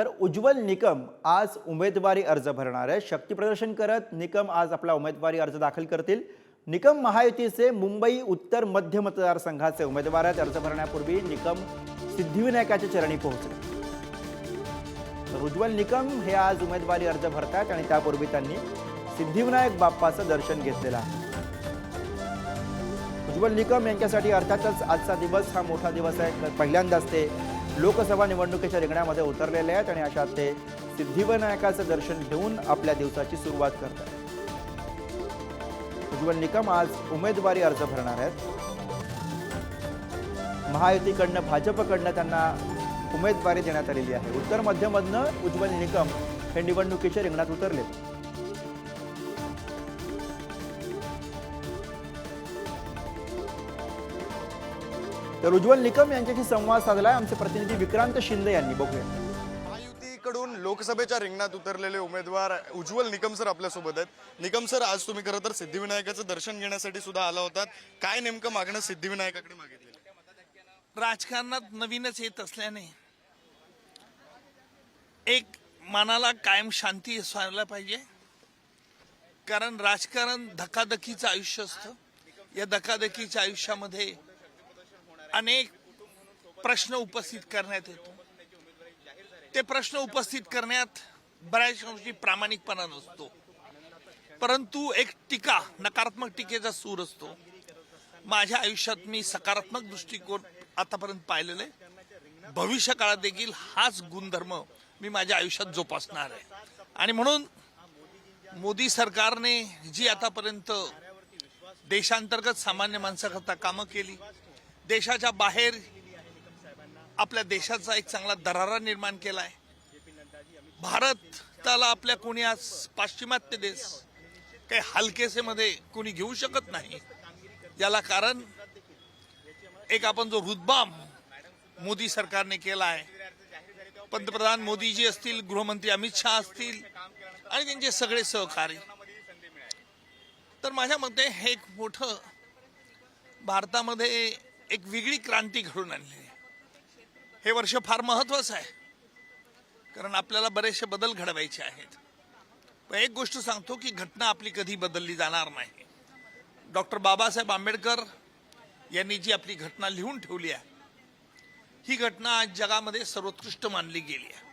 तर उज्ज्वल निकम आज उमेदवारी अर्ज भरणार आहे. शक्ती प्रदर्शन करत निकम आज आपला उमेदवारी अर्ज दाखल करतील. निकम महायुतीचे मुंबई उत्तर मध्य मतदारसंघाचे उमेदवार आहेत. अर्ज भरण्यापूर्वी निकम सिद्धिविनायकाच्या चरणी पोहोचले. तर उज्ज्वल निकम हे आज उमेदवारी अर्ज भरतात आणि त्यापूर्वी त्यांनी सिद्धिविनायक बाप्पाचं दर्शन घेतलेलं आहे. उज्ज्वल निकम यांच्यासाठी अर्थातच आजचा दिवस हा मोठा दिवस आहे. पहिल्यांदाच ते लोकसभा निवडणुकीच्या रिंगणामध्ये उतरलेले आहेत आणि अशात ते सिद्धिविनायकाचं दर्शन घेऊन आपल्या दिवसाची सुरुवात करतात. उज्ज्वल निकम आज उमेदवारी अर्ज भरणार आहेत. महायुतीकडनं भाजपकडनं त्यांना उमेदवारी देण्यात आलेली आहे. उत्तर मध्यमधनं उज्ज्वल निकम हे निवडणुकीच्या रिंगणात उतरले तर उज्ज्वल निकम यांच्याशी संवाद साधलाय. आमचे प्रतिनिधी विक्रांत शिंदे यांनी. बघूया. महायुतीकडून लोकसभेच्या रिंगणात उतरलेले उमेदवार उज्ज्वल निकम सर आपल्यासोबत आहेत. निकम सर आज तुम्ही खरं तर सिद्धिविनायकाचं दर्शन घेण्यासाठी सुद्धा आला होतात. काय नेमकं मागणं सिद्धिविनायकाकडे मागितलेलं राजकारणात नवीनच येत असल्याने एक मनाला कायम शांती असायला पाहिजे. कारण राजकारण धकाधकीचं आयुष्य असतं. या धकाधकीच्या आयुष्यामध्ये अनेक प्रश्न उपस्थित करण्यात येतो. ते प्रश्न उपस्थित करण्यात बऱ्याच अंशी प्रामाणिकपणा नसतो. परंतु एक टीका नकारात्मक टीकेचा सूर असतो. माझ्या आयुष्यात मी सकारात्मक दृष्टिकोन आतापर्यंत पाहिलेलं. आहे भविष्य काळात देखील हाच गुणधर्म मी माझ्या आयुष्यात जोपासणार आहे. आणि म्हणून मोदी सरकारने जी आतापर्यंत देशांतर्गत सामान्य माणसाकरता कामं केली देशाच्या बाहेर आपल्या देशाचा एक चांगला दरारा निर्माण केला आहे भारताला आपल्या कोणी आज पाश्चिमात्य देश काही हलकेसेमध्ये कोणी घेऊ शकत नाही. याला कारण एक आपण जो रुद्बाम मोदी सरकारने केला आहे पंतप्रधान मोदीजी असतील गृहमंत्री अमित शहा असतील आणि त्यांचे सगळे सहकारी. तर माझ्या मते हे एक मोठं भारतामध्ये एक वेगळी क्रांती घडून आणली हे वर्ष फार महत्वाचं आहे. कारण आपल्याला बरेचसे बदल घडवायचे आहेत. पण एक गोष्ट सांगतो की घटना आपली कधी बदलली जाणार नाही. डॉक्टर बाबासाहेब आंबेडकर यांनी जी आपली घटना लिहून ठेवली आहे ही घटना आज जगामध्ये सर्वोत्कृष्ट मानली गेली आहे.